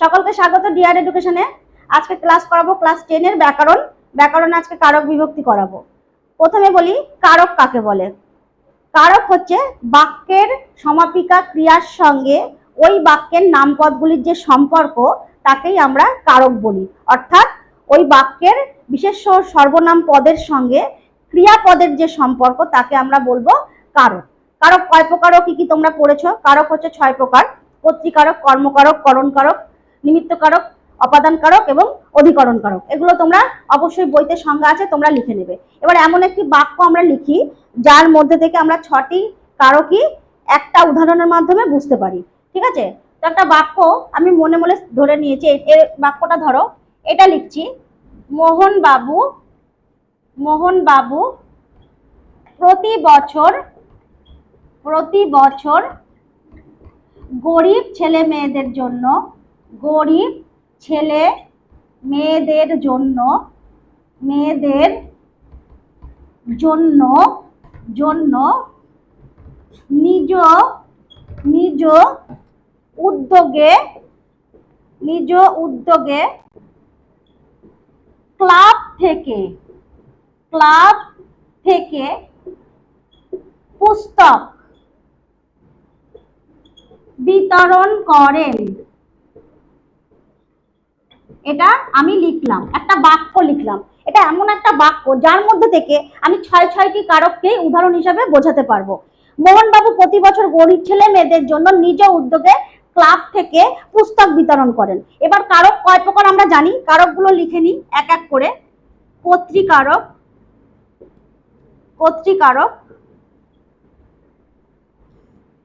সকলকে স্বাগত ডিআর এডুকেশনে আজকে ক্লাস করাবো ক্লাস টেনের ব্যাকরণ। ব্যাকরণ আজকে কারক বিভক্তি করাবো। প্রথমে বলি, কারক কাকে বলে? কারক হচ্ছে বাক্যের সমাপিকা ক্রিয়ার সঙ্গে ওই বাক্যের নামপদগুলির যে সম্পর্ক, তাকেই আমরা কারক বলি। অর্থাৎ ওই বাক্যের বিশেষ সর্বনাম পদের সঙ্গে ক্রিয়াপদের যে সম্পর্ক, তাকে আমরা বলব কারক। কারক কয় প্রকারও কি কি তোমরা পড়েছ? কারক হচ্ছে ছয় প্রকার। কর্তৃকারক কর্মকারক, করণকারক নিমিত্তকারক, অপাদানকারক এবং অধিকরণকারক। এগুলো তোমরা অবশ্যই বইতে সংজ্ঞা আছে, তোমরা লিখে নেবে। এবার এমন একটি বাক্য আমরা লিখি, যার মধ্যে থেকে আমরা ছটি কারকই একটা উদাহরণের মাধ্যমে বুঝতে পারি। ঠিক আছে? তো একটা বাক্য আমি মনে মনে ধরে নিয়েছি, এ- বাক্যটা ধরো। এটা লিখছি মোহন বাবু মোহন বাবু প্রতি বছর প্রতি বছর গরিব ছেলে মেয়েদের জন্য গরিব ছেলে মেয়েদের জন্য মেয়েদের জন্য জন্য নিজ নিজ উদ্যোগে নিজ উদ্যোগে ক্লাব থেকে ক্লাব থেকে পুস্তক বিতরণ করেন। এটা আমি লিখলাম, একটা বাক্য লিখলাম। এটা এমন একটা বাক্য যার মধ্যে থেকে আমি ছয় ছয়টি কারককে উদাহরণ হিসাবে বোঝাতে পারব। মোহনবাবু প্রতি বছর গরিব ছেলে মেয়েদের জন্য নিজ উদ্যোগে ক্লাব থেকে পুস্তক বিতরণ করেন। এবার কারক কয় প্রকার আমরা জানি? কারকগুলো লিখে নিই, এক এক করে। কর্তৃকারক কর্তৃকারক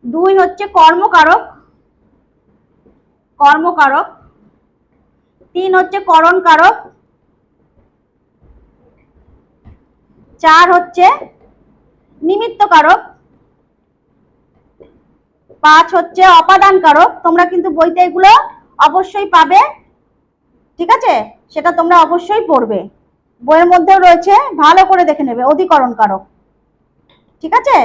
দুই হচ্ছে কর্মকারক কর্মকারক। তিন হচ্ছে করণ কারক। চার হচ্ছে নিমিত্ত কারক। পাঁচ হচ্ছে অপাদান কারক। তোমরা কিন্তু বইতে এগুলো অবশ্যই পাবে। ঠিক আছে? সেটা তোমরা অবশ্যই পড়বে। বইয়ের মধ্যেও রয়েছে, ভালো করে দেখে নেবে, অধিকরণ কারক। ঠিক আছে?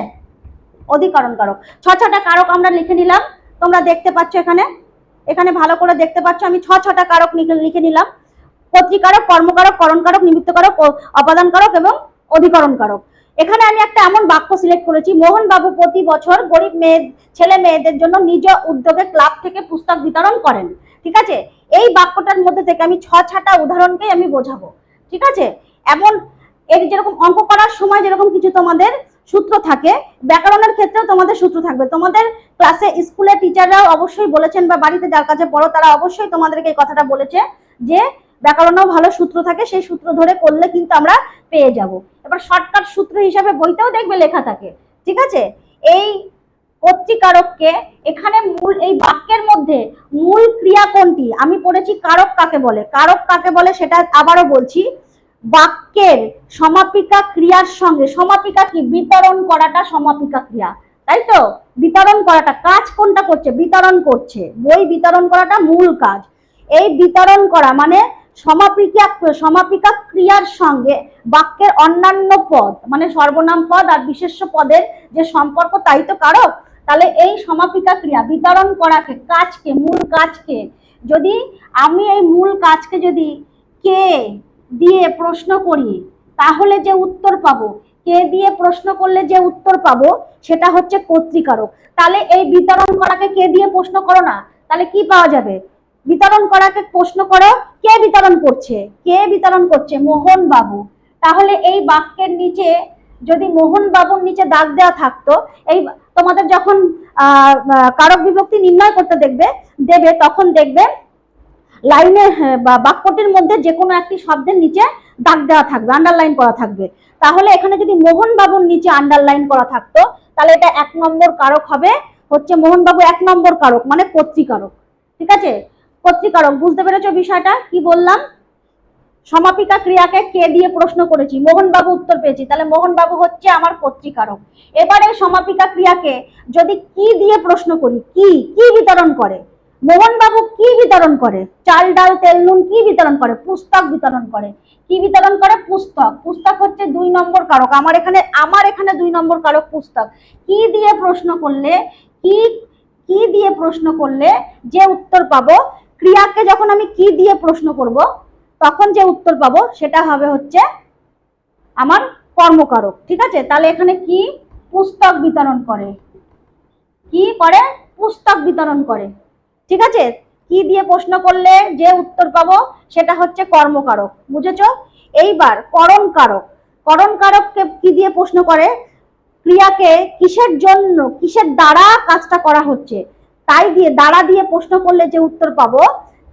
অধিকরণ কারক। ছ, ছটা কারক আমরা লিখে নিলাম। তোমরা দেখতে পাচ্ছ এখানে। এখানে ভালো করে দেখতে পাচ্ছ, আমি ছ, ছটা কারক লিখে- নিলাম। কর্তৃকারক কর্মকারক, করণকারক নিমিত্তকারক অপাদানকারক এবং অধিকরণ কারক এখানে আমি একটা এমন বাক্য সিলেক্ট করেছি মোহন বাবু প্রতি বছর গরিব মেয়ে, ছেলে মেয়েদের জন্য নিজ উদ্যোগে ক্লাব থেকে পুস্তক বিতরণ করেন। ঠিক আছে? এই বাক্যটার মধ্যে থেকে আমি ছ, ছটা উদাহরণকেই আমি বোঝাবো। ঠিক আছে? এমন, এর যেরকম অঙ্ক করার সময় যেরকম কিছু তোমাদের সূত্র থাকে, ব্যাকরণের ক্ষেত্রেও তোমাদের সূত্র থাকবে। তোমাদের ক্লাসে স্কুলে টিচাররাও অবশ্যই বলেছেন বা বাড়িতে যার কাছে পড়ো, তারা অবশ্যই তোমাদেরকে এই কথাটা বলেছে যে, ব্যাকরণেও ভালো সূত্র থাকে, সেই সূত্র ধরে করলে কিন্তু আমরা পেয়ে যাব। এবার শর্টকাট সূত্র হিসাবে বইতেও দেখবে লেখা থাকে, ঠিক আছে? এই কর্তৃকারককে এখানে মূল, এই বাক্যের মধ্যে মূল ক্রিয়া কোনটি? আমি পড়েছি কারক কাকে বলে। কারক কাকে বলে সেটা আবারও বলছি। বাক্যের সমাপিকা ক্রিয়ার সঙ্গে, সমাপিকা কি? বিতরণ করাটা সমাপিকা ক্রিয়া। তাই তো? বিতরণ করাটা কাজ কোনটা করছে? বিতরণ করছে। বই বিতরণ করাটা মূল কাজ। এই বিতরণ করা মানে সমাপিকা সমাপিকা ক্রিয়ার সঙ্গে বাক্যের অন্যান্য পদ মানে সর্বনাম পদ আর বিশেষ্য পদের যে সম্পর্ক, তাই তো কারক? তাহলে এই সমাপিকা ক্রিয়া, বিতরণ করাকে, কাজকে, মূল কাজকে, যদি আমি এই মূল কাজকে যদি কে দিয়ে প্রশ্ন করি, তাহলে যে উত্তর পাবো কে দিয়ে প্রশ্ন করলে যে উত্তর পাবো, সেটা হচ্ছে কর্তৃকারক তাহলে এই বিতরণ করাকে কে দিয়ে প্রশ্ন করো না? তাহলে কি পাওয়া যাবে? বিতরণ করাকে প্রশ্ন করো, কে বিতরণ করছে? কে বিতরণ করছে? মোহন বাবু তাহলে এই বাক্যের নিচে যদি মোহন বাবুর নিচে দাগ দেওয়া থাকতো, এই তোমাদের যখন কারক বিভক্তি নির্ণয় করতে দেখবে, দেবে, তখন দেখবে লাইনে বা বাক্যটির মধ্যে যে কোনো একটি শব্দের নিচে দাগ দেওয়া থাকবে আন্ডারলাইন করা থাকবে। তাহলে এখানে যদি মোহন বাবুর নিচে আন্ডারলাইন করা থাকতো, তাহলে এটা এক নম্বর কারক হবে, হচ্ছে মোহন বাবু এক নম্বর কারক মানে কর্তৃকারক ঠিক আছে? পত্রিকারক, বুঝতে পেরেছ বিষয়টা? কি বললাম? সমাপিকা ক্রিয়াকে কে দিয়ে প্রশ্ন করেছি? মোহনবাবু উত্তর পেয়েছি, তাহলে মোহনবাবু হচ্ছে আমার পত্রিকারক। এবারে সমাপিকা ক্রিয়াকে যদি কি দিয়ে প্রশ্ন করি? কি? কি বিতরণ করে? মোহনবাবু কি বিতরণ করে? চাল, ডাল, তেল, নুন কি বিতরণ করে? পুস্তক বিতরণ করে। কি বিতরণ করে? পুস্তক। পুস্তক হচ্ছে দুই নম্বর কারক। আমার এখানে আমার এখানে দুই নম্বর কারক পুস্তক। কি দিয়ে প্রশ্ন করলে, কি কি দিয়ে প্রশ্ন করলে যে উত্তর পাবো? ক্রিয়াকে যখন আমি কি দিয়ে প্রশ্ন করব, তখন যে উত্তর পাবো, সেটা হবে হচ্ছে আমার কর্মকারক। ঠিক আছে? তাহলে এখানে কি পুস্তক বিতরণ করে? কি করে? পুস্তক বিতরণ করে। ঠিক আছে? কি দিয়ে প্রশ্ন করলে যে উত্তর পাবো সেটা হচ্ছে কর্মকারক, বুঝেছ? এইবার করণ কারক করণ কারককে কি দিয়ে প্রশ্ন করে? ক্রিয়াকে কিসের জন্য, কিসের দ্বারা কাজটা করা হচ্ছে? তাই দিয়ে, দ্বারা দিয়ে প্রশ্ন করলে যে উত্তর পাবো,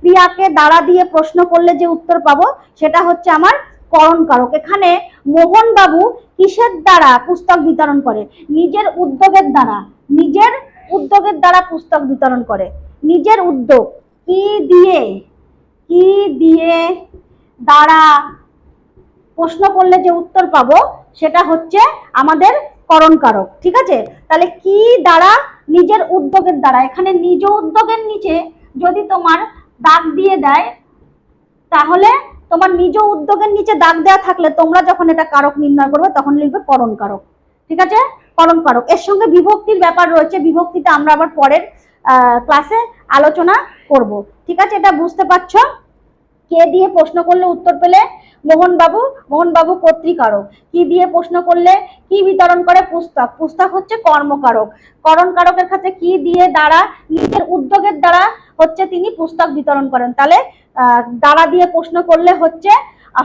ক্রিয়াকে দ্বারা দিয়ে প্রশ্ন করলে যে উত্তর পাবো, সেটা হচ্ছে আমার করণ কারক এখানে মোহন বাবু কিসের দ্বারা পুস্তক বিতরণ করে? নিজের উদ্যোগের দ্বারা, নিজের উদ্যোগের দ্বারা পুস্তক বিতরণ করে। নিজের উদ্যোগ। কি দিয়ে? কি দিয়ে? দ্বারা প্রশ্ন করলে যে উত্তর পাবো, সেটা হচ্ছে আমাদের করণ কারক ঠিক আছে? তাহলে কি দ্বারা? নিজের উদ্যোগের দ্বারা। এখানে নিজ উদ্যোগের নিচে যদি তোমার দাগ দিয়ে দেয়, তাহলে তোমার নিজ উদ্যোগের নিচে দাগ দেওয়া থাকলে তোমরা যখন এটা কারক নির্ণয় করবে, তখন লিখবে করণ কারক ঠিক আছে? করণ কারক এর সঙ্গে বিভক্তির ব্যাপার রয়েছে। বিভক্তিটা আমরা আবার পরের ক্লাসে আলোচনা করব। ঠিক আছে? এটা বুঝতে পারছ? কে দিয়ে প্রশ্ন করলে উত্তর পেলে? মোহনবাবু মোহনবাবু কর্তৃকারক কি দিয়ে প্রশ্ন করলে? কি বিতরণ করে পুস্তক? পুস্তক হচ্ছে কর্মকারক। করণ কারকের ক্ষেত্রে কি দিয়ে দ্বারা, নিজের উদ্যোগের দ্বারা হচ্ছে তিনি পুস্তক বিতরণ করেন। তাহলে দ্বারা দিয়ে প্রশ্ন করলে হচ্ছে,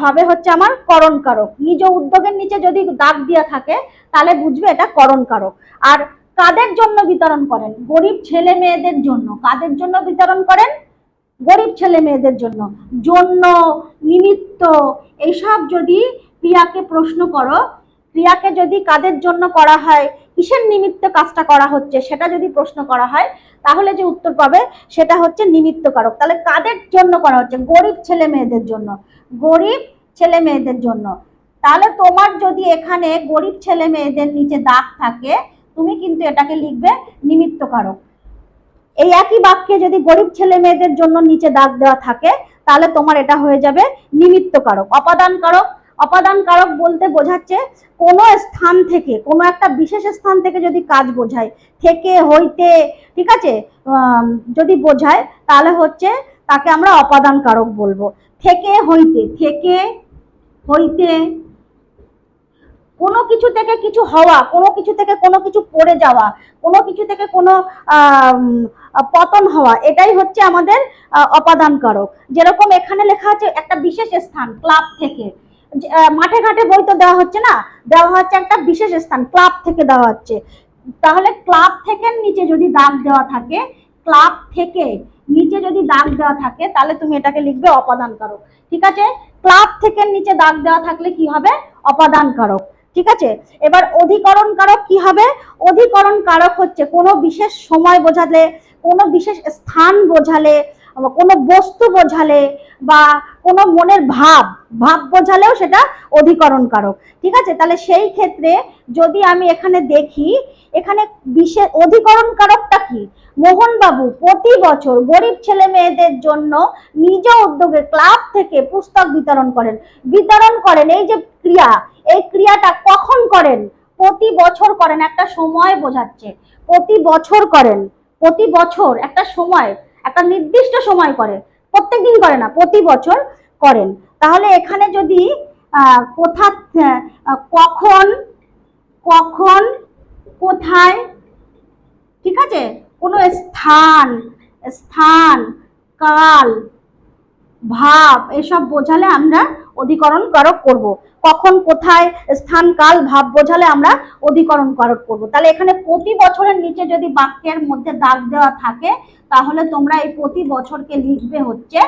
হবে হচ্ছে আমার করণ কারক নিজ উদ্যোগের নিচে যদি দাগ দিয়ে থাকে, তাহলে বুঝবে এটা করণ কারক আর কাদের জন্য বিতরণ করেন? গরিব ছেলে মেয়েদের জন্য। কাদের জন্য বিতরণ করেন? গরিব ছেলে মেয়েদের জন্য। জন্য, নিমিত্ত, এইসব যদি ক্রিয়াকে প্রশ্ন করো, ক্রিয়াকে যদি কাদের জন্য করা হয়, কিসের নিমিত্ত কাজটা করা হচ্ছে, সেটা যদি প্রশ্ন করা হয়, তাহলে যে উত্তর পাবে সেটা হচ্ছে নিমিত্ত কারক তাহলে কাদের জন্য করা হচ্ছে? গরিব ছেলে মেয়েদের জন্য। গরিব ছেলে মেয়েদের জন্য। তাহলে তোমার যদি এখানে গরিব ছেলে মেয়েদের নিচে দাগ থাকে তুমি কিন্তু এটাকে লিখবে নিমিত্ত কারক। এই একই বাক্যে যদি গরিব ছেলে মেয়েদের জন্য নিচে দাগ দেওয়া থাকে, তাহলে তোমার এটা হয়ে যাবে নিমিত্ত কারক, অপাদান কারক। অপাদান কারক বলতে বোঝাচ্ছে কোনো স্থান থেকে, কোনো একটা বিশেষ স্থান থেকে যদি কাজ বোঝায়, থেকে, হইতে, ঠিক আছে? যদি বোঝায়, তাহলে হচ্ছে তাকে আমরা অপাদান কারক বলব। থেকে, হইতে থেকে, হইতে কোনো কিছু থেকে কিছু হওয়া, কোনো কিছু থেকে কোনো কিছু পড়ে যাওয়া, কোনো কিছু থেকে কোনো পতন হওয়া, এটাই হচ্ছে আমাদের অপাদান কারক যেরকম এখানে লেখা আছে একটা বিশেষ স্থান, ক্লাব থেকে। মাঠে ঘাটে বই তো দেওয়া হচ্ছে না? দেওয়া হচ্ছে একটা বিশেষ স্থান, ক্লাব থেকে দেওয়া হচ্ছে। তাহলে ক্লাব থেকে নিচে যদি দাগ দেওয়া থাকে, ক্লাব থেকে নিচে যদি দাগ দেওয়া থাকে, তাহলে তুমি এটাকে লিখবে অপাদান কারক ঠিক আছে? ক্লাব থেকে নিচে দাগ দেওয়া থাকলে কি হবে? অপাদান কারক ঠিক আছে? এবার অধিকরণ কারক কি হবে? অধিকরণ কারক হচ্ছে কোনো বিশেষ সময় বোঝালে, কোনো বিশেষ স্থান বোঝালে কোনো বস্তু বোঝালে বা কোনো মনের ভাব ভাব বোঝালেও সেটা অধিকরণ কারক ঠিক আছে? তাহলে সেই ক্ষেত্রে যদি আমি এখানে দেখি, এখানে বিশেষ অধিকরণ কারকটা কি? মোহনবাবু প্রতি বছর গরিব ছেলে মেয়েদের জন্য নিজ উদ্যোগে ক্লাব থেকে পুস্তক বিতরণ করেন। বিতরণ করেন, এই যে ক্রিয়া, এই ক্রিয়াটা কখন করেন? প্রতি বছর করেন, একটা সময় বোঝাচ্ছে। প্রতি বছর করেন, প্রতি বছর একটা সময়। একটা নির্দিষ্ট সময় করে প্রত্যেক দিন করে না, প্রতি বছর করেন। তাহলে এখানে যদি কোথা কখন কখন, কোথায়, ঠিক আছে? কোনো স্থান স্থান, কাল ভাব, এসব বোঝালে আমরা অধিকরণ কারক করব। কখন, কোথায়, স্থান, কাল, ভাব বোঝালে আমরা অধিকরণ কারক করব। তাহলে এখানে প্রতি বছরের নিচে যদি বাক্যের মধ্যে দাগ দেওয়া থাকে, তাহলে তোমরা এই প্রতি বছরকে লিখবে হচ্ছে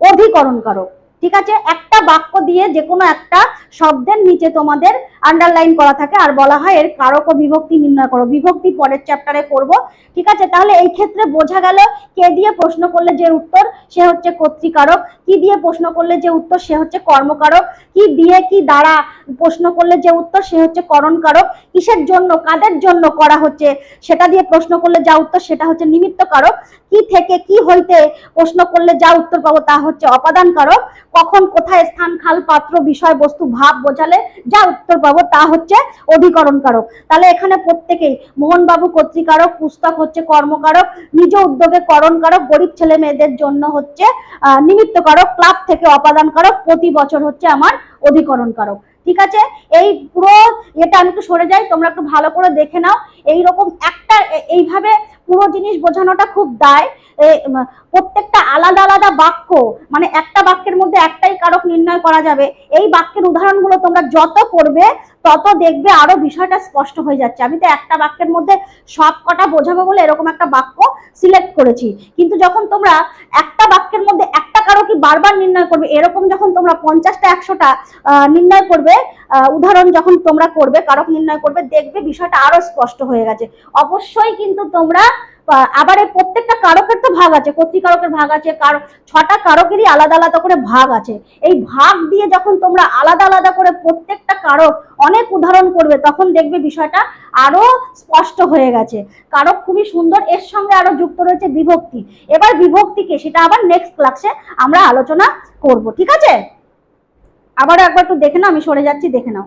অধিকরণ কারক। ঠিক আছে? একটা বাক্য দিয়ে যে কোনো একটা শব্দের নিচে তোমাদের আন্ডারলাইন করা থাকে আর বলা হয় এর কারক ও বিভক্তি নির্ণয় করো। বিভক্তি পরের চ্যাপ্টারে করব। ঠিক আছে? তাহলে এই ক্ষেত্রে বোঝা গেল কে দিয়ে প্রশ্ন করলে যে উত্তর, সে হচ্ছে কর্তৃকারক। কি দিয়ে প্রশ্ন করলে যে উত্তর, সে হচ্ছে কর্মকারক। কি দিয়ে কি দ্বারা প্রশ্ন করলে যে উত্তর, সে হচ্ছে করণকারক। কিসের জন্য, কাদের জন্য করা হচ্ছে, সেটা দিয়ে প্রশ্ন করলে যা উত্তর, সেটা হচ্ছে নিমিত্ত কারক কি থেকে কি হইতে প্রশ্ন করলে যা উত্তর পাবো তা হচ্ছে অপাদান কারক কখন কোথায় স্থান খাল পাত্র বিষয় বস্তু ভাব বোঝালে যা উত্তর পাবো তা হচ্ছে অধিকরণ কারক তাহলে এখানে প্রত্যেকেই মোহনবাবু কর্তৃকারক পুস্তক হচ্ছে কর্মকারক নিজ উদ্যোগে করণ কারক গরিব ছেলে মেয়েদের জন্য হচ্ছে আহ, নিমিত্ত কারক ক্লাব থেকে অপাদান কারক প্রতি বছর হচ্ছে আমার অধিকরণ কারক ঠিক আছে? এই পুরো এটা আমি একটু সরে যাই, তোমরা একটু ভালো করে দেখে নাও। এই রকম একটা এইভাবে পুরো জিনিস বোঝানোটা খুব দায়। প্রত্যেকটা আলাদা আলাদা বাক্য মানে একটা বাক্যের মধ্যে একটাই কারক নির্ণয় করা যাবে। এই বাক্যের উদাহরণগুলো তোমরা যত করবে তত দেখবে আরও বিষয়টা স্পষ্ট হয়ে যাচ্ছে। আমি তো একটা বাক্যের মধ্যে সব কটা বোঝাবো বলে এরকম একটা বাক্য সিলেক্ট করেছি। কিন্তু যখন তোমরা একটা বাক্যের মধ্যে একটা কারও কি বারবার নির্ণয় করবে, এরকম যখন তোমরা পঞ্চাশটা, একশোটা নির্ণয় করবে উদাহরণ যখন তোমরা করবে, কারক নির্ণয় করবে, দেখবে বিষয়টা আরও স্পষ্ট হয়ে গেছে। অবশ্যই কিন্তু তোমরা আবার এই প্রত্যেকটা কারকের তো ভাগ আছে কর্তৃকারকের ভাগ আছে, কার, ছটা কারকেরই আলাদা আলাদা করে ভাগ আছে। এই ভাগ দিয়ে যখন তোমরা আলাদা আলাদা করে প্রত্যেকটা কারক অনেক উদাহরণ করবে, তখন দেখবে বিষয়টা আরও স্পষ্ট হয়ে গেছে। কারক খুবই সুন্দর, এর সঙ্গে আরও যুক্ত রয়েছে বিভক্তি। এবার বিভক্তিকে সেটা আবার নেক্সট ক্লাসে আমরা আলোচনা করব, ঠিক আছে? আবারও একবার একটু দেখে নাও আমি সরে যাচ্ছি দেখে নাও।